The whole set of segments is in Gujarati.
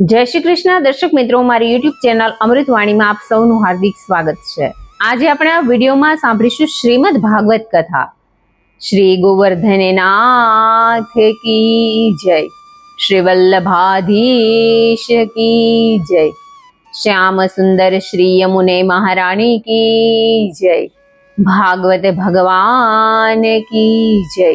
જય શ્રી કૃષ્ણ. દર્શક મિત્રો, મારી યુટ્યુબ ચેનલ અમૃતવાણીમાં આપ સૌનું હાર્દિક સ્વાગત છે. આજે આપણે આ વિડીયોમાં સાંભળીશું શ્રીમદ ભાગવત કથા. શ્રી ગોવર્ધન નાથ કી જય. શ્રી વલ્લભાધીશ કી જય. શ્યામ સુંદર શ્રી યમુને મહારાણી કી જય. ભાગવત ભગવાન કી જય.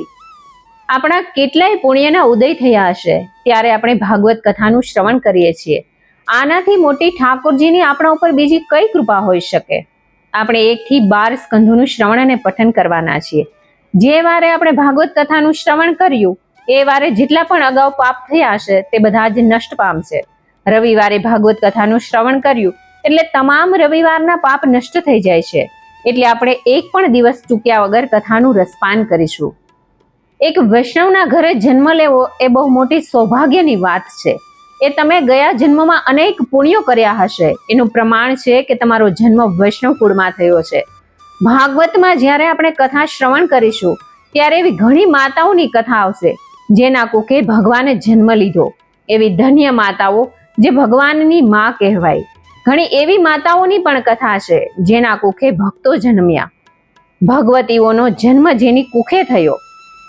આપણા કેટલાય પુણ્યના ઉદય થયા હશે, ત્યારે આપણે ભાગવત કથાનું શ્રવણ કરીએ છીએ. આનાથી મોટી ઠાકોરજીની આપણા ઉપર બીજી કઈ કૃપા હોઈ શકે? આપણે એકથી બાર સ્કંધોનું શ્રવણ અને પઠન કરવાના છીએ. જે વારે આપણે ભાગવત કથાનું શ્રવણ કર્યું, એ વારે જેટલા પણ અગાઉ પાપ થયા હશે, તે બધા જ નષ્ટ પામશે. રવિવારે ભાગવત કથાનું શ્રવણ કર્યું, એટલે તમામ રવિવારના પાપ નષ્ટ થઈ જાય છે. એટલે આપણે એક પણ દિવસ ચૂક્યા વગર કથાનું રસપાન કરીશું. એક વૈષ્ણવના ઘરે જન્મ લેવો એ બહુ મોટી સૌભાગ્યની વાત છે. એ તમે ગયા જન્મમાં અનેક પુણ્યો કર્યા હશે. એનું પ્રમાણ છે કે તમારો જન્મ વૈષ્ણવ કુળમાં થયો છે. ભાગવતમાં જ્યારે આપણે કથા શ્રવણ કરીશું, ત્યારે એવી ઘણી માતાઓની કથા આવશે, જેના કુખે ભગવાને જન્મ લીધો. એવી ધન્ય માતાઓ જે ભગવાનની માં કહેવાય. ઘણી એવી માતાઓની પણ કથા છે, જેના કુખે ભક્તો જન્મ્યા. ભગવતીઓનો જન્મ જેની કુખે થયો.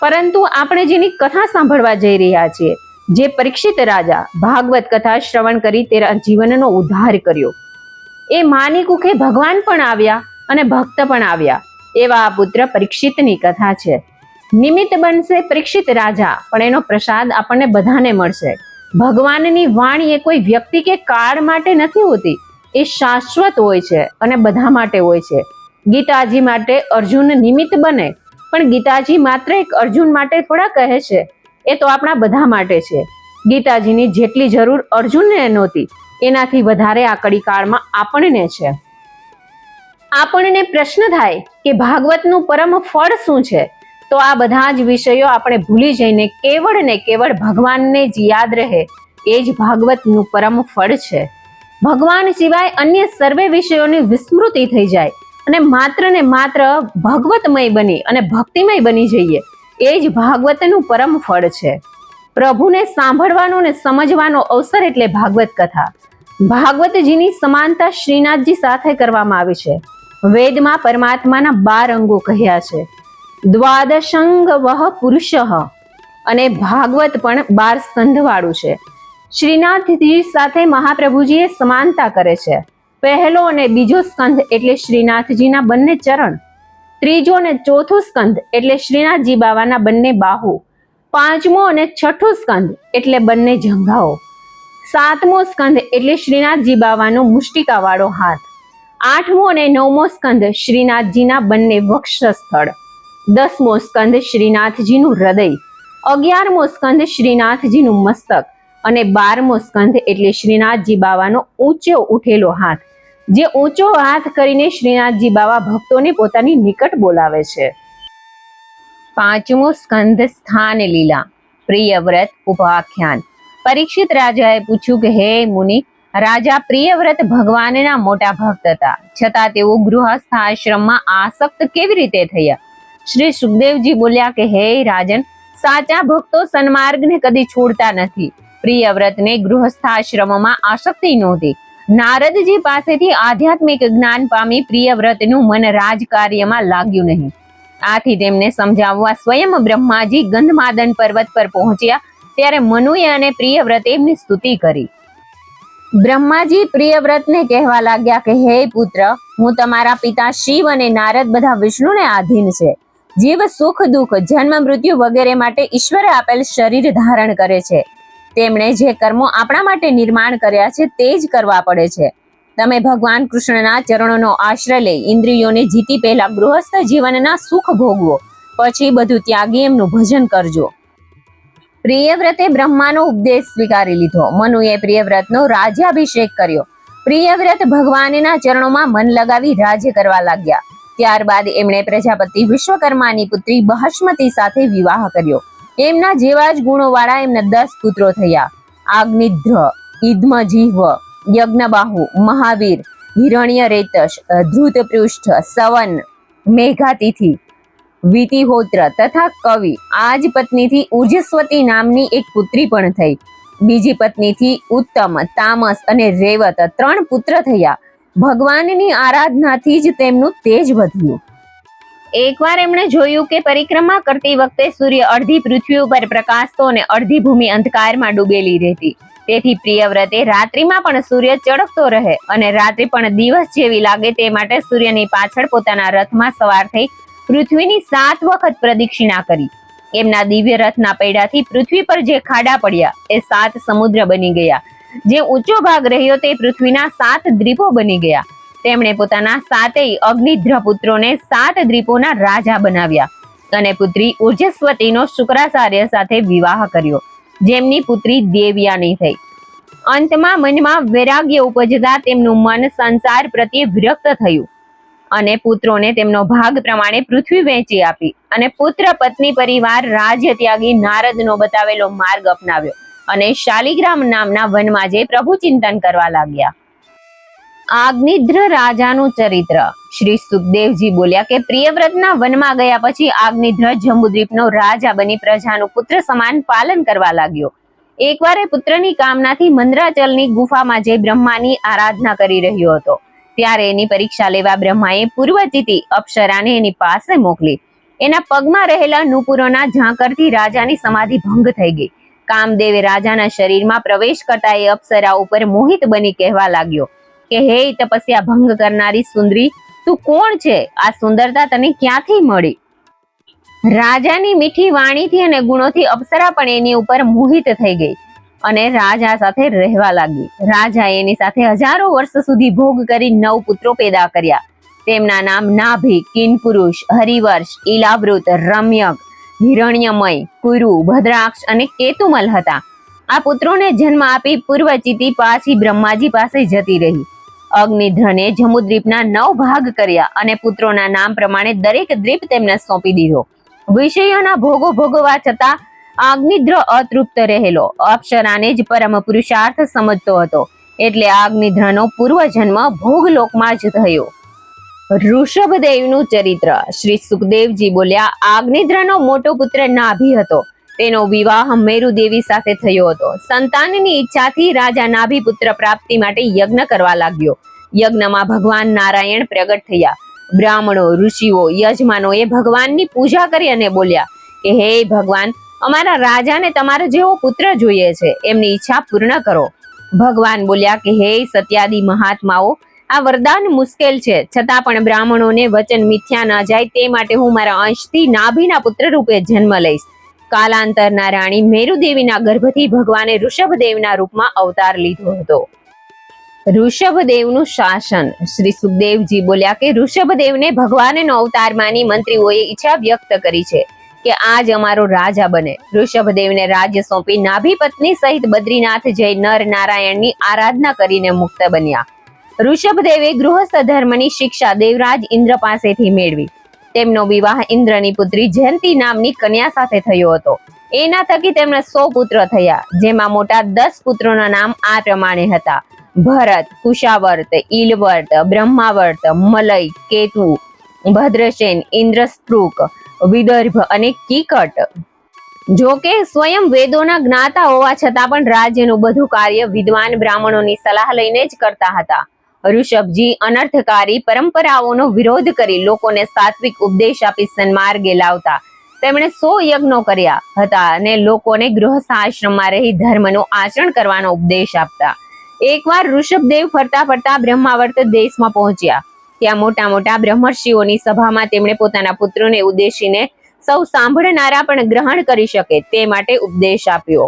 પરંતુ આપણે જેની કથા સાંભળવા જઈ રહ્યા છીએ, જે પરીક્ષિત રાજા ભાગવત કથા શ્રવણ કરી તેના જીવનનો ઉદ્ધાર કર્યો. એ માની કુખે ભગવાન પણ આવ્યા અને ભક્ત પણ આવ્યા. એવા આ પુત્ર પરીક્ષિતની કથા છે. નિમિત્ત બનશે પરીક્ષિત રાજા, પણ એનો પ્રસાદ આપણને બધાને મળશે. ભગવાનની વાણી એ કોઈ વ્યક્તિ કે કાળ માટે નથી હોતી. એ શાશ્વત હોય છે અને બધા માટે હોય છે. ગીતાજી માટે અર્જુન નિમિત્ત બને પણ ગીતાજી માત્ર એક અર્જુન માટે થોડા કહે છે. એ તો આપણા બધા માટે છે. ગીતાજીની જેટલી જરૂર અર્જુનને નહોતી, એનાથી વધારે આ કડીકાળમાં આપણને છે. આપણને પ્રશ્ન થાય કે ભાગવતનું પરમ ફળ શું છે? તો આ બધા જ વિષયો આપણે ભૂલી જઈને કેવળ ને કેવળ ભગવાનને જ યાદ રહે, એ જ ભાગવતનું પરમ ફળ છે. ભગવાન સિવાય અન્ય સર્વે વિષયોની વિસ્મૃતિ થઈ જાય. અને માત્ર ને માત્ર ભગવતમય બની અને ભક્તિમય બની જઈએ. એ જ ભાગવતનું પરમ ફળ છે. પ્રભુને સાંભળવાનો ને સમજવાનો અવસર એટલે ભાગવત કથા. ભાગવતજીની સમાનતા શ્રીનાથજી સાથે કરવામાં આવી છે. વેદમાં પરમાત્માના બાર અંગો કહ્યા છે. દ્વાદશંગ વહ પુરુષ અને ભાગવત પણ બાર સ્કંધવાળું છે. શ્રીનાથજી સાથે મહાપ્રભુજીએ સમાનતા કરે છે. પહેલો અને બીજો સ્કંધ એટલે શ્રીનાથજીના બંને ચરણ. ત્રીજો અને ચોથો સ્કંધ એટલે શ્રીનાથજી બાવાના બંને બાહુ. પાંચમો અને છઠ્ઠો સ્કંધ એટલે બંને જંઘાઓ. સાતમો સ્કંધ એટલે શ્રીનાથજી બાવાનો મુષ્ટિકાવાળો હાથ. આઠમો અને નવમો સ્કંધ શ્રીનાથજીના બંને વક્ષસ્થળ. દસમો સ્કંધ શ્રીનાથજીનું હૃદય. અગિયારમો સ્કંધ શ્રીનાથજીનું મસ્તક. અને બારમો સ્કંધ એટલે શ્રીનાથજી બાવાનો ઊંચો ઉઠેલો હાથ. જે ઊંચો હાથ કરીને શ્રીનાથજી બાવા ભક્તોને પોતાની નિકટ બોલાવે છે. પાંચમો સ્કંધ સ્થાન લીલા. પ્રિયવ્રત ઉપાખ્યાન. પરીક્ષિત રાજાએ પૂછ્યું કે, હે મુનિ, રાજા પ્રિયવ્રત ભગવાનના મોટા ભક્ત હતા. છતાં તેઓ ગૃહસ્થ આશ્રમમાં આસક્ત કેવી રીતે થયા? શ્રી સુખદેવજી બોલ્યા કે, હે રાજન, સાચા ભક્તો સન્માર્ગને કદી છોડતા નથી. પ્રિયવ્રતને ગૃહસ્થાશ્રમમાં આસક્તિ નહોતી. નારદજી પાસેથી આધ્યાત્મિક જ્ઞાન પામી પ્રિયવ્રતનું મન રાજકાર્યમાં લાગ્યું નહીં. આથી તેમને સમજાવવા સ્વયં બ્રહ્માજી ગંધમાદન પર્વત પર પહોંચ્યા, ત્યારે મનુએ અને પ્રિયવ્રતે એમની સ્તુતિ કરી. બ્રહ્માજી પ્રિયવ્રતને કહેવા લાગ્યા કે, હે પુત્ર, હું તમારા પિતા શિવ અને નારદ બધા વિષ્ણુને આધીન છે. જીવ સુખ દુઃખ જન્મ મૃત્યુ વગેરે માટે ઈશ્વરે આપેલ શરીર ધારણ કરે છે. તેમણે જે કર્મો આપણા માટે નિર્માણ કર્યા છે તે જ કરવા પડે છે. તમે ભગવાન કૃષ્ણના ચરણોનો આશ્રય લઈ ઇન્દ્રિયોને જીતી પહેલા ગૃહસ્થ જીવનના સુખ ભોગવો, પછી બધું ત્યાગી એમનું ભજન કરજો. પ્રિયવ્રતે બ્રહ્માનો ઉપદેશ સ્વીકારી લીધો. મનુએ પ્રિયવ્રતનો રાજ્યાભિષેક કર્યો. પ્રિયવ્રત ભગવાનના ચરણોમાં મન લગાવી રાજ્ય કરવા લાગ્યા. ત્યારબાદ એમણે પ્રજાપતિ વિશ્વકર્માની પુત્રી બહસ્મતી સાથે વિવાહ કર્યો. એમના જેવા જ ગુણોવાળા એમના દસ પુત્રો થયા. આગ્નિધ્ર ઇદ્મજીહ્વ યજ્ઞબાહુ, મહાવીર હિરણ્ય રેતશ ધૃતપૃષ્ઠ, સવન, મેઘાતિથિ, વિતિહોત્ર તથા કવિ. આ જ પત્નીથી ઉર્જસ્વતી નામની એક પુત્રી પણ થઈ. બીજી પત્નીથી ઉત્તમ, તામસ અને રેવત ત્રણ પુત્ર થયા. ભગવાનની આરાધનાથી જ તેમનું તેજ વધ્યું. એકવાર એમણે જોયું કે પરિક્રમા કરતી વખતે સૂર્ય અડધી પૃથ્વી ઉપર પ્રકાશતો અને અડધી ભૂમિ અંધકારમાં ડૂબેલી રહેતી. તેથી પ્રિયવ્રતે રાત્રિમાં પણ સૂર્ય ચળકતો રહે અને રાત્રિ પણ દિવસ જેવી લાગે તે માટે સૂર્યની પાછળ પોતાના રથમાં સવાર થઈ પૃથ્વીની સાત વખત પ્રદક્ષિણા કરી. એમના દિવ્ય રથના પૈડાથી પૃથ્વી પર જે ખાડા પડ્યા એ સાત સમુદ્ર બની ગયા. જે ઊંચો ભાગ રહ્યો તે પૃથ્વીના સાત દ્વીપો બની ગયા. તેમણે પોતાના સાતેય અગ્નિધ્ર પુત્રોને સાત દ્વીપોના રાજા બનાવ્યા અને પુત્રી ઉર્જસ્વતીનો શુક્રાચાર્ય સાથે વિવાહ કર્યો, જેમની પુત્રી દેવ્યાની થઈ. અંતમાં મનમાં વૈરાગ્ય ઉપજતા તેમનું મન સંસાર પ્રત્યે વિરક્ત થયું અને પુત્રોને તેમનો ભાગ પ્રમાણે પૃથ્વી વહેંચી આપી અને પુત્ર પત્ની પરિવાર રાજ્ય ત્યાગી નારદનો બતાવેલો માર્ગ અપનાવ્યો અને શાલિગ્રામ નામના વનમાં જઈ પ્રભુ ચિંતન કરવા લાગ્યા. આગનિદ્ર રાજાનું ચરિત્ર. શ્રી સુખદેવજી બોલ્યા કે, પ્રિયવ્રતના વનમાં ગયા પછી આગ્નિદ્ર જંબુદ્વીપનો રાજા બની, પ્રજાનું પુત્ર સમાન પાલન કરવા લાગ્યો. એકવાર એ પુત્રની કામનાથી મંદરાચલની ગુફામાં જઈ બ્રહ્માની આરાધના કરી રહ્યો હતો. ત્યારે એની પરીક્ષા લેવા બ્રહ્માએ પૂર્વચિતી અપ્સરાને એની પાસે મોકલી. એના પગમાં રહેલા નુપુરોના ઝાંકરથી રાજાની સમાધિ ભંગ થઈ ગઈ. કામદેવે રાજાના શરીરમાં પ્રવેશ કરતા એ અપ્સરા ઉપર મોહિત બની કહેવા લાગ્યો. કે, હે તપસ્યા ભંગ કરનારી સુંદરી, તું કોણ છે? આ સુંદરતા તને ક્યાંથી મળી? રાજાની મીઠી વાણીથી અને ગુણોથી અપ્સરા પણ એની ઉપર મોહિત થઈ ગઈ અને રાજા સાથે રહેવા લાગી. રાજા એની સાથે હજારો વર્ષ સુધી ભોગ કરી નવ પુત્રો પેદા કર્યા. તેમના નામ નાભી, કિનપુરુષ, હરિવર્ષ ઇલાવૃત રમ્યક, હિરણ્યમય, કુરુ, ભદ્રાક્ષ અને કેતુમલ હતા. આ પુત્રોને જન્મ આપી પૂર્વચિતિ પાછી બ્રહ્માજી પાસે જતી રહી. અગ્નિધ્રને જમુદ્વીપના નવ ભાગ કર્યા અને પુત્રોના નામ પ્રમાણે દરેક દ્વીપ તેમને સોંપી દીધો. વિષયોના ભોગો ભોગવા છતાં અગ્નિદ્ર અતૃપ્ત રહેલો. અપ્સરાને જ પરમ પુરુષાર્થ સમજતો હતો. એટલે અગ્નિદ્રનો પૂર્વજન્મ ભોગલોકમાં જ થયો. ઋષભદેવનું ચરિત્ર. શ્રી સુખદેવજી બોલ્યા અગ્નિદ્રનો મોટો પુત્ર નાભી હતો. તેનો વિવાહ મેરુદેવી સાથે થયો હતો. સંતાનની ઈચ્છાથી રાજા નાભી પુત્ર પ્રાપ્તિ માટે યજ્ઞ કરવા લાગ્યો. યજ્ઞમાં ભગવાન નારાયણ પ્રગટ થયા. બ્રાહ્મણો, ઋષિઓ, યજમાનોએ ભગવાનની પૂજા કરી અને બોલ્યા કે, હે ભગવાન, અમારા રાજાને તમારો જેવો પુત્ર જોઈએ છે. એમની ઈચ્છા પૂર્ણ કરો. ભગવાન બોલ્યા કે, હે સત્યાદી મહાત્માઓ, આ વરદાન મુશ્કેલ છે. છતાં પણ બ્રાહ્મણોને વચન મિથ્યા ન જાય તે માટે હું મારા અંશથી નાભીના પુત્ર રૂપે જન્મ લઈશ. કાલાંતરના રાણી મેરુદેવીના ગર્ભથી ભગવાને ઋષભદેવના રૂપમાં અવતાર લીધો હતો. ઋષભદેવનું શાસન. શ્રી સુખદેવજી બોલ્યા કે ઋષભદેવને ભગવાનનો અવતાર માની મંત્રીઓએ ઈચ્છા વ્યક્ત કરી છે કે આજ અમારો રાજા બને. ઋષભદેવને રાજ્ય સોંપી નાભી પત્ની સહિત બદ્રીનાથ જઈ નર, નારાયણની આરાધના કરીને મુક્ત બન્યા. ઋષભદેવે ગૃહસ્થ ધર્મની શિક્ષા દેવરાજ ઇન્દ્ર પાસેથી મેળવી. તેમનો વિવાહ ઇન્દ્રની પુત્રી જયંતિ નામની કન્યા સાથે થયો હતો. એના થકી તેમના સો પુત્ર થયા, જેમાં મોટા દસ પુત્રોના નામ આ પ્રમાણે હતા. ભરત, કુશાવર્ત, ઈલવર્ત, બ્રહ્માવર્ત, મલય, કેતુ, ભદ્રસેન ઇન્દ્રસ્ત્રુક વિદર્ભ અને કિકટ. જો કે સ્વયં વેદોના જ્ઞાતા હોવા છતાં પણ રાજ્યનું બધું કાર્ય વિદ્વાન બ્રાહ્મણોની સલાહ લઈને જ કરતા હતા. ઋષભજી અનર્થકારી પરંપરાઓનો વિરોધ કરી લોકોને સાત્વિક ઉપદેશ આપી સન્માર્ગે લાવતા. તેમણે સો યજ્ઞો કર્યા હતા અને લોકોને ગૃહસ્થાશ્રમમાં રહી ધર્મનું આચરણ કરવાનો ઉપદેશ આપતા. એકવાર ઋષભદેવ ફરતા ફરતા બ્રહ્માવર્ત દેશમાં પહોંચ્યા. ત્યાં મોટા મોટા બ્રહ્મર્ષિઓની સભામાં તેમણે પોતાના પુત્રોને ઉદ્દેશીને સૌ સાંભળનારા પણ ગ્રહણ કરી શકે તે માટે ઉપદેશ આપ્યો.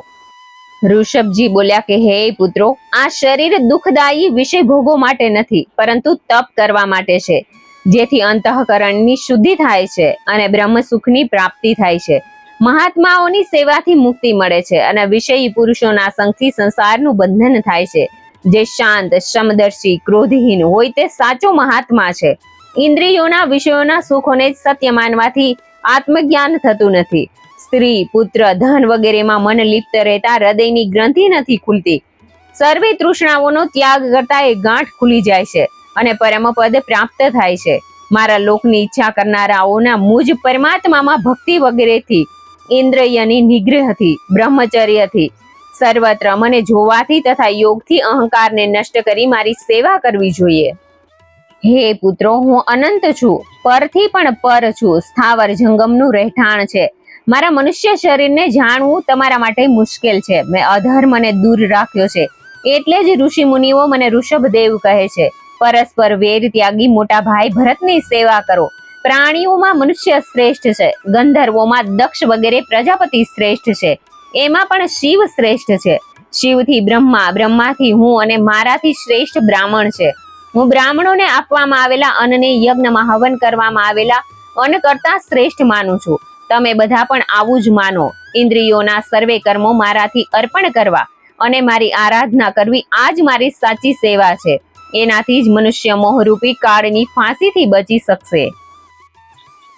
ઋષભજી બોલ્યા કે, હે પુત્રો, આ શરીર દુઃખદાયી વિષય ભોગો માટે નથી, પરંતુ તપ કરવા માટે છે, જેથી અંતઃકરણની શુદ્ધિ થાય છે અને બ્રહ્મ સુખની પ્રાપ્તિ થાય છે. મહાત્માઓની સેવાથી મુક્તિ મળે છે અને વિષયી પુરુષોના સંગથી સંસારનું બંધન થાય છે. જે શાંત, સમદર્શી, ક્રોધહીન હોય તે સાચો મહાત્મા છે. ઇન્દ્રિયોના વિષયોના સુખોને જ સત્ય માનવાથી આત્મજ્ઞાન થતું નથી. સ્ત્રી, પુત્ર, ધન વગેરેમાં મન લિપ્ત રહેતા હૃદયની ગ્રંથિ નથી ખુલતી. સર્વે તૃષ્ણાઓનો ત્યાગ કરતા એ ગાંઠ ખુલી જાય છે અને પરમપદ પ્રાપ્ત થાય છે. મારા લોકની ઈચ્છા કરનારાઓના મુજ પરમાત્મામાં ભક્તિ વગેરેથી, ઇન્દ્રિયની નિગ્રહથી, બ્રહ્મચર્યથી, સર્વત્ર મને જોવાથી તથા યોગથી અહંકારને નષ્ટ કરી મારી સેવા કરવી જોઈએ. હે પુત્રો, હું અનંત છું, પરથી પણ પર છું, સ્થાવર જંગમનું રહેઠાણ છે. મારા મનુષ્ય શરીરને જાણવું તમારા માટે મુશ્કેલ છે. મેં અધર્મને દૂર રાખ્યો છે. એટલે જ ઋષિ મુનિઓ મને ઋષભદેવ કહે છે, પરસ્પર વેર ત્યાગી મોટા ભાઈ ભરતની સેવા કરો. પ્રાણીઓમાં મનુષ્ય શ્રેષ્ઠ છે, ગંધર્વોમાં દક્ષ વગેરે પ્રજાપતિ શ્રેષ્ઠ છે. એમાં પણ શિવ શ્રેષ્ઠ છે. શિવથી બ્રહ્મા, બ્રહ્માથી હું અને મારાથી શ્રેષ્ઠ બ્રાહ્મણ છે. હું બ્રાહ્મણોને આપવામાં આવેલા અન્નને યજ્ઞમાં હવન કરવામાં આવેલા અન્ન કરતા શ્રેષ્ઠ માનું છું. તમે બધા પણ આવું જ માનો. ઇન્દ્રિયોના સર્વે કર્મો મારાથી અર્પણ કરવા અને મારી આરાધના કરવી આ જ મારી સાચી સેવા છે. એનાથી જ મનુષ્ય મોહરૂપી કાળની ફાંસીથી બચી શકશે.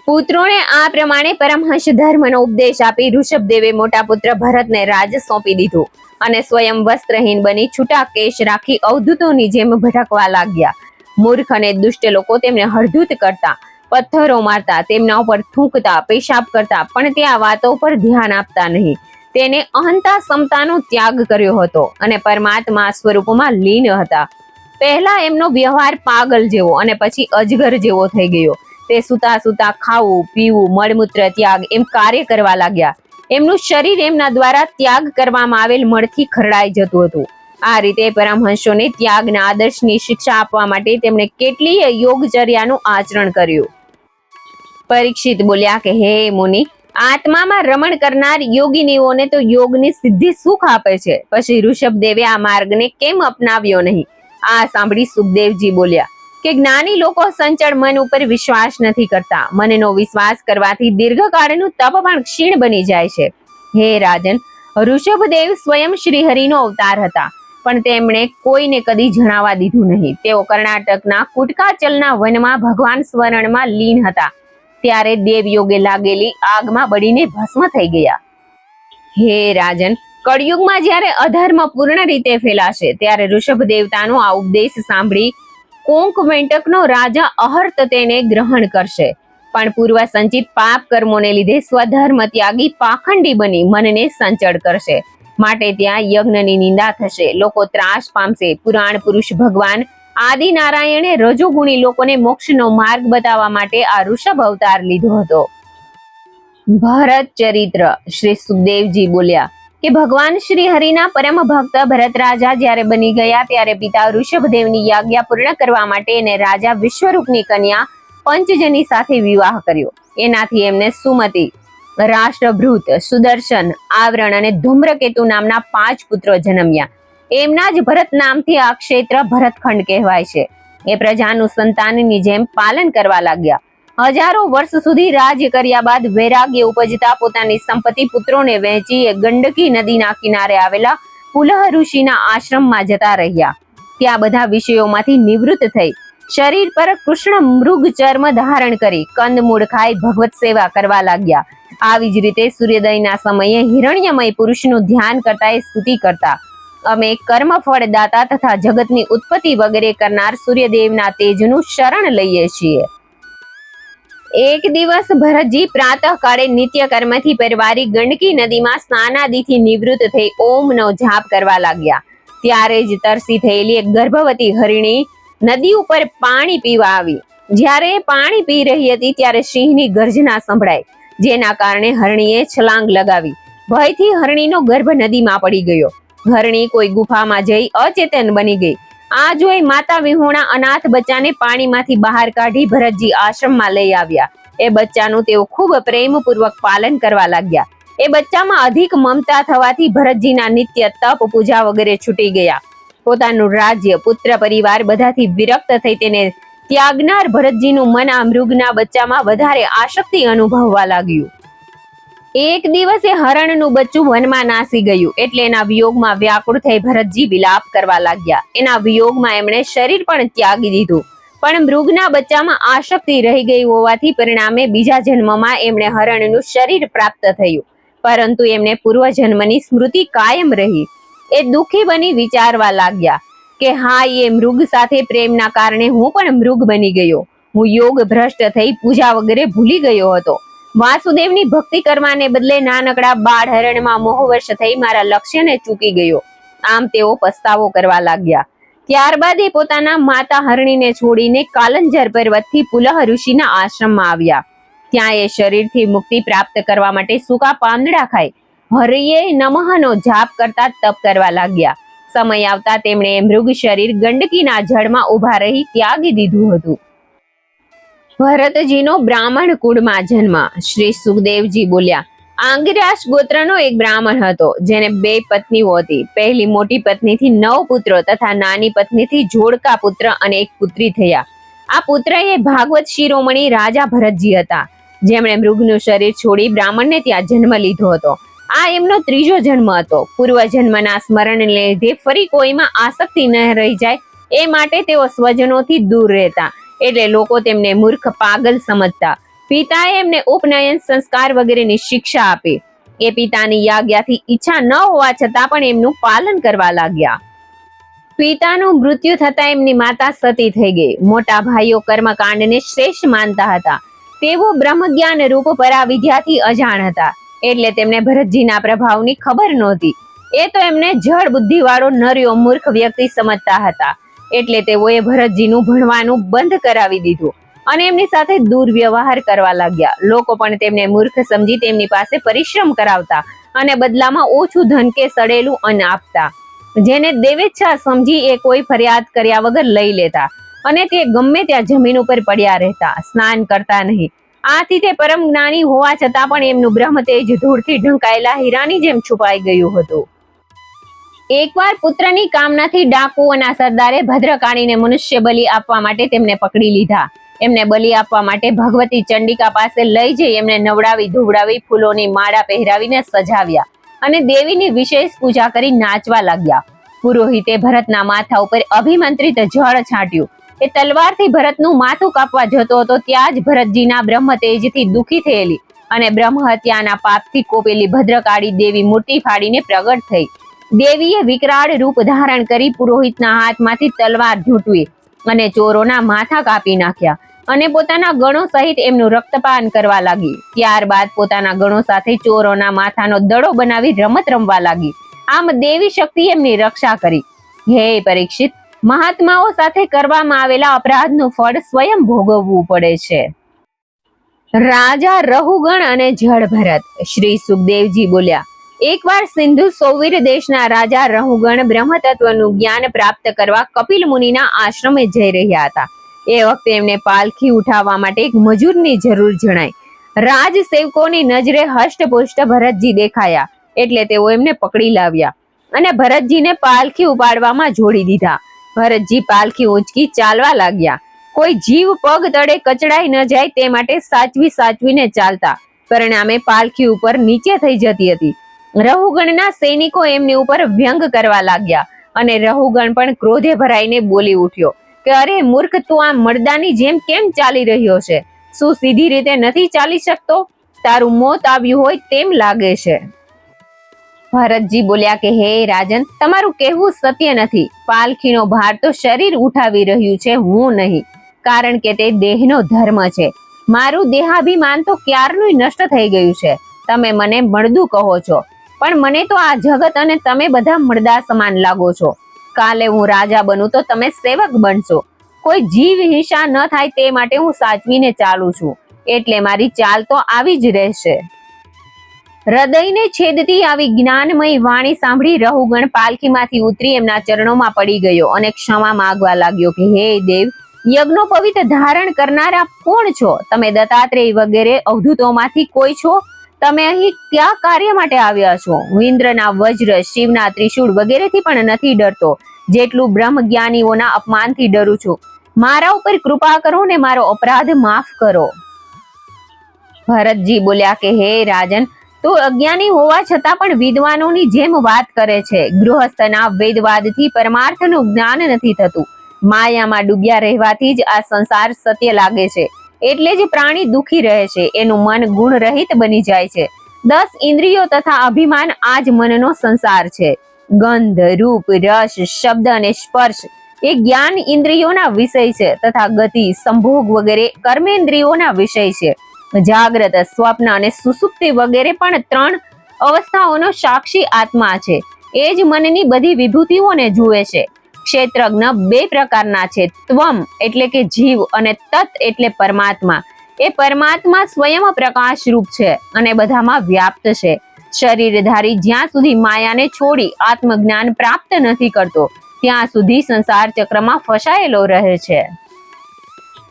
પુત્રોને આ પ્રમાણે પરમહંસ ધર્મનો ઉપદેશ આપી ઋષભદેવે મોટા પુત્ર ભરતને રાજ સોંપી દીધું અને સ્વયં વસ્ત્રહીન બની છૂટા કેશ રાખી અવધૂતોની જેમ ભટકવા લાગ્યા. મૂર્ખ અને દુષ્ટ લોકો તેમને હળધૂત કરતા પથ્થરો મારતા, તેમના ઉપર થૂંકતા, પેશાબ કરતા, પણ તે આ વાતો પર ધ્યાન આપતા નહીં. તેને અહંતા સમતાનો ત્યાગ કર્યો હતો અને પરમાત્મા સ્વરૂપમાં લીન હતા. પહેલા એમનો વ્યવહાર પાગલ જેવો અને પછી અજગર જેવો થઈ ગયો. તે સુતા સુતા ખાવું, પીવું, મળમૂત્ર ત્યાગ એમ કાર્ય કરવા લાગ્યા. એમનું શરીર એમના દ્વારા ત્યાગ કરવામાં આવેલ મળથી ખરડાઈ જતું હતું. આ રીતે પરમહંસોને ત્યાગના આદર્શની શિક્ષા આપવા માટે તેમણે કેટલીય યોગચર્યાનું આચરણ કર્યું. પરીક્ષિત બોલ્યા કે, હે મુનિ, આત્મામાં રમણ કરનાર યોગીનીઓને તો યોગની સિદ્ધિ સુખ આપે છે. પછી ઋષભદેવે આ માર્ગને કેમ અપનાવ્યો નહીં? આ સાંભળી સુખદેવજી બોલ્યા, કે જ્ઞાની લોકો સંચળ મન ઉપર વિશ્વાસ નથી કરતા. મનનો વિશ્વાસ કરવાથી દીર્ઘકાળનું તપ પણ ક્ષીણ બની જાય છે. હે રાજન, ઋષભદેવ સ્વયં શ્રીહરિનો અવતાર હતા, પણ તેમણે કોઈને કદી જણાવા દીધું નહીં. તેઓ કર્ણાટકના કુટકાચલના વનમાં ભગવાન સ્વરણમાં લીન હતા. ત્યારે દેવયોગે લાગેલી આગમાં બળીને ભસ્મ થઈ ગયા. હે રાજન, કળિયુગમાં જ્યારે અધર્મ પૂર્ણ રીતે ફેલાશે, ત્યારે ઋષભ દેવતાનો આ ઉપદેશ સાંભળી કોંક વેંટકનો રાજા અહર્ત તેને ગ્રહણ કરશે. પણ પૂર્વ સંચિત પાપ કર્મોને લીધે સ્વધર્મ ત્યાગી પાખંડી બની મનને સંચળ કરશે. માટે ત્યાં યજ્ઞની નિંદા થશે. લોકો ત્રાસ પામશે. પુરાણ પુરુષ ભગવાન આદિ નારાયણે રજોગુણી લોકોને મોક્ષનો માર્ગ બતાવવા માટે આ ઋષભ અવતાર લીધો હતો. ભરત ચરિત્ર. શ્રી સુખદેવજી બોલ્યા કે ભગવાન શ્રી હરિના પરમ ભક્ત ભરત રાજા જ્યારે બની ગયા ત્યારે પિતા ઋષભદેવની યાજ્ઞા પૂર્ણ કરવા માટે એને રાજા વિશ્વરૂપની કન્યા પંચજની સાથે વિવાહ કર્યો. એનાથી એમને સુમતિ, રાષ્ટ્રભૃત, સુદર્શન, આવરણ અને ધૂમ્રકેતુ નામના પાંચ પુત્રો જન્મ્યા. એમના જ ભરત નામથી આ ક્ષેત્ર ભરતખંડ કહેવાય છે. એ પ્રજાનું સંતાનની જેમ પાલન કરવા લાગ્યા. હજારો વર્ષ સુધી રાજ્ય કર્યા બાદ વૈરાગ્ય ઉપજતા પોતાની સંપત્તિ પુત્રોને વહેંચી એ ગંડકી નદીના કિનારે આવેલા પુલહ ઋષિના આશ્રમમાં જતા રહ્યા. ત્યાં બધા વિષયોમાંથી નિવૃત્ત થઈ. શરીર પર કૃષ્ણ મૃગ ચર્મ ધારણ કરી કંદમૂળ ખાઈ ભગવત સેવા કરવા લાગ્યા. આવી જ રીતે સૂર્યોદયના સમયે હિરણ્યમય પુરુષનું ધ્યાન કરતા એ સ્તુતિ કરતા. અમે કર્મફળ દાતા તથા જગતની ઉત્પત્તિ વગેરે કરનાર સૂર્યદેવના તેજનું શરણ લઈએ છીએ. એક દિવસ ભરતજી પ્રાતઃ કાળે નિત્ય કર્મથી પરવારી ગંડકી નદીમાં સ્નાનાદિથી નિવૃત્ત થઈ ઓમનો જાપ કરવા લાગ્યા. ત્યારે જ તરસી થયેલી એક ગર્ભવતી હરિણી નદી ઉપર પાણી પીવા આવી. જ્યારે પાણી પી રહી હતી ત્યારે સિંહની ગર્જના સંભળાઈ, જેના કારણે હરણીએ છલાંગ લગાવી. ભયથી હરણીનો ગર્ભ નદીમાં પડી ગયો. હરણી કોઈ ગુફામાં જઈ અચેતન બની ગઈ. આ જોઈ માતા વિહોણા અનાથ બચ્ચાને પાણીમાંથી બહાર કાઢી ભરતજી આશ્રમમાં લઈ આવ્યા. એ બચ્ચાનું તેઓ ખૂબ પ્રેમપૂર્વક પાલન કરવા લાગ્યા. એ બચ્ચામાં અધિક મમતા થવાથી ભરતજીના નિત્ય તપ, પૂજા વગેરે છૂટી ગયા. પોતાનું રાજ્ય, પુત્ર, પરિવાર બધાથી વિરક્ત થઈ તેને ત્યાગનાર ભરતજીનું મન આ મૃગના બચ્ચામાં વધારે આશક્તિ અનુભવવા લાગ્યું. એક દિવસે હરણનું બચ્ચું વનમાં નાસી ગયું એટલે એના વિયોગમાં વ્યાકુળ થઈ ભરતજી વિલાપ કરવા લાગ્યા. એના વિયોગમાં એમણે શરીર પણ ત્યાગી દીધું. પણ મૃગના બચ્ચામાં આશક્તિ રહી ગઈ હોવાથી પરિણામે બીજા જન્મમાં એમણે હરણનું શરીર પ્રાપ્ત થયું. પરંતુ એમને પૂર્વજન્મની સ્મૃતિ કાયમ રહી. એ દુઃખી બની વિચારવા લાગ્યા કે હા એ મૃગ સાથે પ્રેમના કારણે હું પણ મૃગ બની ગયો. હું યોગ ભ્રષ્ટ થઈ પૂજા વગેરે ભૂલી ગયો હતો. વાસુદેવની ભક્તિ કરવાને બદલે નાનકડા બાળ હરણમાં મોહવશ થઈ મારા લક્ષ્યને ચૂકી ગયો. આમ તેઓ પસ્તાવો કરવા લાગ્યા. ત્યારબાદ એ પોતાના માતા હરણીને છોડીને કાલંજર પર્વતથી પુલહ ઋષિના આશ્રમમાં આવ્યા. ત્યાં એ શરીરથી મુક્તિ પ્રાપ્ત કરવા માટે સૂકા પાંદડા ખાઈ હરિયે નમઃનો જાપ કરતા તપ કરવા લાગ્યા. સમય આવતા તેમણે મૃગ શરીર ગંડકીના જળમાં ઊભા રહી ત્યાગી દીધું હતું. ભરતજીનો બ્રાહ્મણ કુળમાં જન્મ. શ્રી સુખદેવજી બોલ્યા, આંગિરાશ ગોત્રનો એક બ્રાહ્મણ હતો, જેને બે પત્નીઓ હતી. પહેલી મોટી પત્નીથી નવ પુત્રો તથા નાની પત્નીથી જોડકા પુત્ર અને એક પુત્રી થયા. આ પુત્ર એ ભાગવત શિરોમણી રાજા ભરતજી હતા, જેમણે મૃગનું શરીર છોડી બ્રાહ્મણને ત્યાં જન્મ લીધો હતો. આ એમનો ત્રીજો જન્મ હતો. પૂર્વ જન્મના સ્મરણને લીધે ફરી કોઈમાં આસક્તિ ન રહી જાય, એ માટે તેઓ સ્વજનોથી દૂર રહેતા. એટલે લોકો તેમને મૂર્ખ પાગલ સમજતા. પિતાએ એમને ઉપનયન સંસ્કાર વગેરેની શિક્ષા આપી. એ પિતાની યાજ્ઞાથી ઈચ્છા ન હોવા છતાં પણ એમનું પાલન કરવા લાગ્યા. પિતાનું મૃત્યુ થતા એમની માતા સતી થઈ ગઈ. મોટા ભાઈઓ કર્મકાંડને શ્રેષ્ઠ માનતા હતા. તેઓ બ્રહ્મજ્ઞાન રૂપ પરાવિદ્યાથી અજાણ હતા. એટલે તેમને ભરતજીના પ્રભાવની ખબર નહોતી. એ તો એમને જળ બુદ્ધિવાળો નર્યો મૂર્ખ વ્યક્તિ સમજતા હતા. એટલે તેઓએ ભરતજીનું ભણવાનું બંધ કરાવી દીધું. અને એમની સાથે દુર્વ્યવહાર કરવા લાગ્યા. લોકો પણ તેમને મૂર્ખ સમજી તેમની પાસે પરિશ્રમ કરાવતા અને બદલામાં ઓછું ધન કે સડેલું અન્ન આપતા. જેને દેવેચ્છા સમજી એ કોઈ ફરિયાદ કર્યા વગર લઈ લેતા અને તે ગમે ત્યાં જમીન ઉપર પડ્યા રહેતા, સ્નાન કરતા નહીં. આથી તે પરમ જ્ઞાની હોવા છતાં પણ એમનું બ્રહ્મ તેજ ધૂળથી ઢંકાયેલા હીરાની જેમ છુપાઈ ગયું હતું. એકવાર પુત્રની કામનાથી ડાકુઓના સરદારે ભદ્રકાળીને મનુષ્ય બલિ આપવા માટે તેમને પકડી લીધા. એમને બલિ આપવા માટે ભગવતી ચંડિકા પાસે લઈ જઈ એમને નવડાવી ધુવડાવી ફૂલોની માળા પહેરાવીને સજાવ્યા અને દેવીની વિશેષ પૂજા કરી નાચવા લાગ્યા. પુરોહિતે ભરતના માથા ઉપર અભિમંત્રિત જળ છાંટ્યું. એ તલવારથી ભરતનું માથું કાપવા જતો હતો ત્યાં જ ભરતજીના બ્રહ્મ તેજથી દુઃખી થયેલી અને બ્રહ્મ હત્યાના પાપથી કોપેલી ભદ્રકાળી દેવી મૂર્તિ ફાડીને પ્રગટ થઈ. દેવીએ વિકરાળ રૂપ ધારણ કરી પુરોહિતના હાથમાંથી તલવાર ઝૂંટવી અને ચોરોના માથા કાપી નાખ્યા અને પોતાના ગણો સહિત એમનું રક્તપાન કરવા લાગી. ત્યારબાદ પોતાના ગણો સાથે ચોરોના માથાનો દડો બનાવી રમત રમવા લાગી. આમ દેવી શક્તિ એમની રક્ષા કરી. હે પરીક્ષિત, મહાત્માઓ સાથે કરવામાં આવેલા અપરાધનું ફળ સ્વયં ભોગવવું પડે છે. રાજા રહુગણ અને જળ ભરત શ્રી સુખદેવજી બોલ્યા એકવાર સિંધુ સૌવીર દેશના રાજા રહુગણ બ્રહ્મતત્વનું જ્ઞાન પ્રાપ્ત કરવા કપિલ મુનિના આશ્રમે જઈ રહ્યા હતા. એ વખતે એમને પાલખી ઉઠાવવા માટે એક મજૂરની જરૂર જણાઈ. રાજ સેવકોની નજરે હષ્ટપુષ્ટ ભરતજી દેખાયા, એટલે તેઓ એમને પકડી લાવ્યા અને ભરતજીને પાલખી ઉપાડવામાં જોડી દીધા. ભરતજી પાલખી ઊંચકી ચાલવા લાગ્યા. કોઈ જીવ પગ તળે કચડાઈ ન જાય તે માટે સાચવી સાચવીને ચાલતા. પરિણામે પાલખી ઉપર નીચે થઈ જતી હતી. રહુગણના સૈનિકો એમની ઉપર વ્યંગ કરવા લાગ્યા અને રહુગણ પણ ક્રોધે ભરાઈને બોલી ઉઠ્યો કે, અરે મૂર્ખ, તું આ મર્દાની જેમ કેમ ચાલી રહ્યો છે? શું સીધી રીતે નથી ચાલી શકતો? તારું મોત આવ્યું હોય તેમ લાગે છે. ભરતજી બોલ્યા કે, હે રાજન, તમારું કહેવું સત્ય નથી. પાલખીનો ભાર તો શરીર ઉઠાવી રહ્યું છે, હું નહીં, કારણ કે તે દેહનો ધર્મ છે. મારું દેહાભિમાન તો ક્યારનું નષ્ટ થઈ ગયું છે. તમે મને મળદું કહો છો. પણ મને તો આ જગત અને તમે બધા મળદા સમાન લાગો છો. કાલે હું રાજા બનું તો તમે સેવક બનશો. કોઈ જીવ હિંસા ન થાય તે માટે હું સાચવીને ચાલું છું. એટલે મારી ચાલ તો આવી જ રહેશે. હૃદયને છેદતી આવી જ્ઞાનમય વાણી સાંભળી રહુગણ પાલખીમાંથી ઉતરી એમના ચરણોમાં પડી ગયો અને ક્ષમા માગવા લાગ્યો કે, હે દેવ યજ્ઞોપવિત ધારણ કરનારા કોણ છો? તમે દત્તાત્રેય વગેરે અવધૂતોમાંથી કોઈ છો? તમે અહીં કયા કાર્ય માટે આવ્યા છો? ઇન્દ્રના વજ્ર, શિવના ત્રિશૂળ વગેરેથી પણ નથી ડરતો. જેટલું બ્રહ્મ જ્ઞાનીઓના અપમાનથી ડરું છું. મારા ઉપર કૃપા કરો ને મારો અપરાધ માફ કરો. ભરતજી બોલ્યા કે, હે રાજન, તું અજ્ઞાની હોવા છતાં પણ વિદ્વાનોની જેમ વાત કરે છે. ગૃહસ્થના વેદવાદથી પરમાર્થનું જ્ઞાન નથી થતું. માયામાં ડૂબ્યા રહેવાથી જ આ સંસાર સત્ય લાગે છે. એટલે જ પ્રાણી દુખી રહે છે. એનું મન ગુણ રહિત બની જાય છે. દસ ઇન્દ્રિયો તથા અભિમાન આ જ મનનો સંસાર છે. ગંધ, રૂપ, રસ, શબ્દ અને સ્પર્શ એ જ્ઞાન ઇન્દ્રિયોના વિષય છે તથા ગતિ, સંભોગ વગેરે કર્મેન્દ્રિયોના વિષય છે. જાગ્રત, સ્વપ્ન અને સુસુપ્તિ વગેરે પણ ત્રણ અવસ્થાઓનો સાક્ષી આત્મા છે. એ જ મનની બધી વિભૂતિઓને જુએ છે. ક્ષેત્રજ્ઞ બે પ્રકારના છે. ત્વમ એટલે કે જીવ અને તત એટલે પરમાત્મા. એ પરમાત્મા સ્વયં પ્રકાશ રૂપ છે અને બધામાં વ્યાપ્ત છે. શરીરધારી જ્યાં સુધી માયાને છોડી આત્મજ્ઞાન પ્રાપ્ત નથી કરતો, ત્યાં સુધી સંસાર ચક્રમાં ફસાયેલો રહે છે.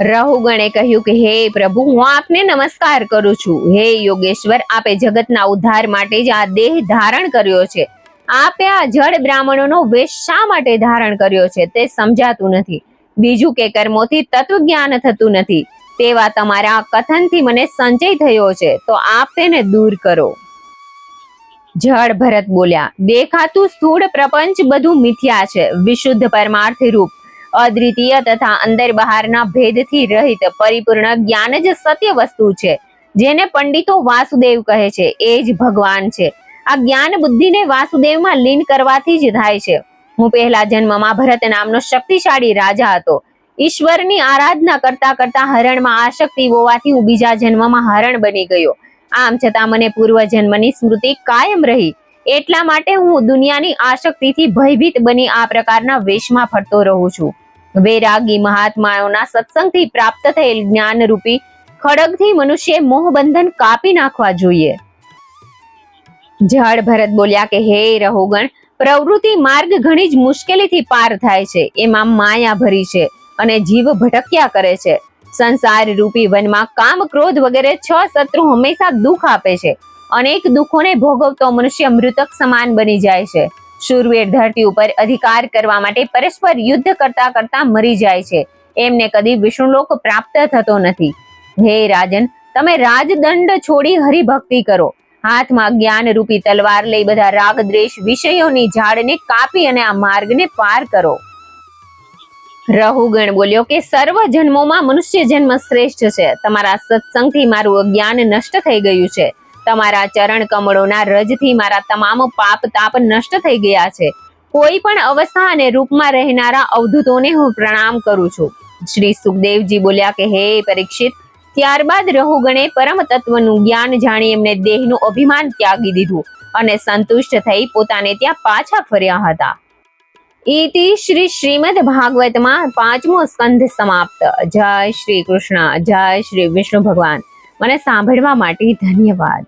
રહુગણે કહ્યું કે, હે પ્રભુ, હું આપને નમસ્કાર કરું છું. હે યોગેશ્વર, આપે જગતના ઉદ્ધાર માટે જ આ દેહ ધારણ કર્યો છે. આપે આ જડ બ્રાહ્મણોનો વેશ શા માટે ધારણ કર્યો છે તે સમજાતું નથી. બીજું કે કર્મોથી તત્વ જ્ઞાન થતું નથી. તેવા તમારા કથનથી મને સંચય થયો છે, તો આપ તેને દૂર કરો. જળ ભરત બોલ્યા, દેખાતું સ્થૂળ પ્રપંચ બધું મિથ્યા છે, વિશુદ્ધ પરમાર્થ રૂપ, અદ્વિતીય તથા અંદર બહારના ભેદથી રહિત, પરિપૂર્ણ જ્ઞાન જ સત્ય વસ્તુ છે. જેને પંડિતો વાસુદેવ કહે છે, એ જ ભગવાન છે. આ જ્ઞાન બુદ્ધિને વાસુદેવમાં લીન કરવાથી જ થાય છે. હું પહેલા જન્મમાં ભરત નામનો શક્તિશાળી રાજા હતો. ઈશ્વરની આરાધના કરતા કરતા હરણમાં આશક્તિ હોવાથી હું બીજા જન્મમાં હરણ બની ગયો. આમ છતાં મને પૂર્વ જન્મની સ્મૃતિ કાયમ રહી. એટલા માટે હું દુનિયાની આશક્તિથી ભયભીત બની આ પ્રકારના વેશમાં ફરતો રહું છું. વૈરાગી મહાત્માઓના સત્સંગથી પ્રાપ્ત થયેલ જ્ઞાનરૂપી ખડગથી મનુષ્ય મોહબંધન કાપી નાખવા જોઈએ. જળ ભરત બોલ્યા કે, હે રહોગણ, પ્રવૃત્તિ માર્ગ ઘણી જ મુશ્કેલીથી પાર થાય છે. એમાં માયા ભરી છે અને જીવ ભટક્યા કરે છે. સંસાર રૂપી વનમાં કામ ક્રોધ વગેરે છ શત્રુ હંમેશા દુઃખ આપે છે. અનેક દુઃખોને ભોગવતો મનુષ્ય મૃતક સમાન બની જાય છે. શૂરવીર ધરતી ઉપર અધિકાર કરવા માટે પરસ્પર યુદ્ધ કરતા કરતા મરી જાય છે. એમને કદી વિષ્ણુલોક પ્રાપ્ત થતો નથી. હે રાજન, તમે રાજદંડ છોડી હરિભક્તિ કરો. હાથમાં જ્ઞાન રૂપી તલવાર લઈ બધા રાગ દ્વેષ વિષયોની ઝાડને કાપી અને આ માર્ગને પાર કરો. રહુગણ બોલ્યો કે, સર્વ જન્મોમાં મનુષ્ય જન્મ શ્રેષ્ઠ છે. તમારા સત્સંગથી મારું અજ્ઞાન નષ્ટ થઈ ગયું છે. તમારા ચરણ કમળોના રજથી મારા તમામ પાપ તાપ નષ્ટ થઈ ગયા છે. કોઈ પણ અવસ્થા અને રૂપમાં રહેનારા અવધૂતોને હું પ્રણામ કરું છું. શ્રી સુખદેવજી બોલ્યા કે, હે પરીક્ષિત ત્યારબાદ રહુગણે પરમ તત્વનું જ્ઞાન જાણી એમને દેહનું અભિમાન ત્યાગી દીધું અને સંતુષ્ટ થઈ પોતાને ત્યાં પાછા ફર્યા હતા. ઇતિ શ્રી શ્રીમદ ભાગવતમાં પાંચમો સ્કંધ સમાપ્ત. જય શ્રી કૃષ્ણ, જય શ્રી વિષ્ણુ ભગવાન. મને સાંભળવા માટે ધન્યવાદ.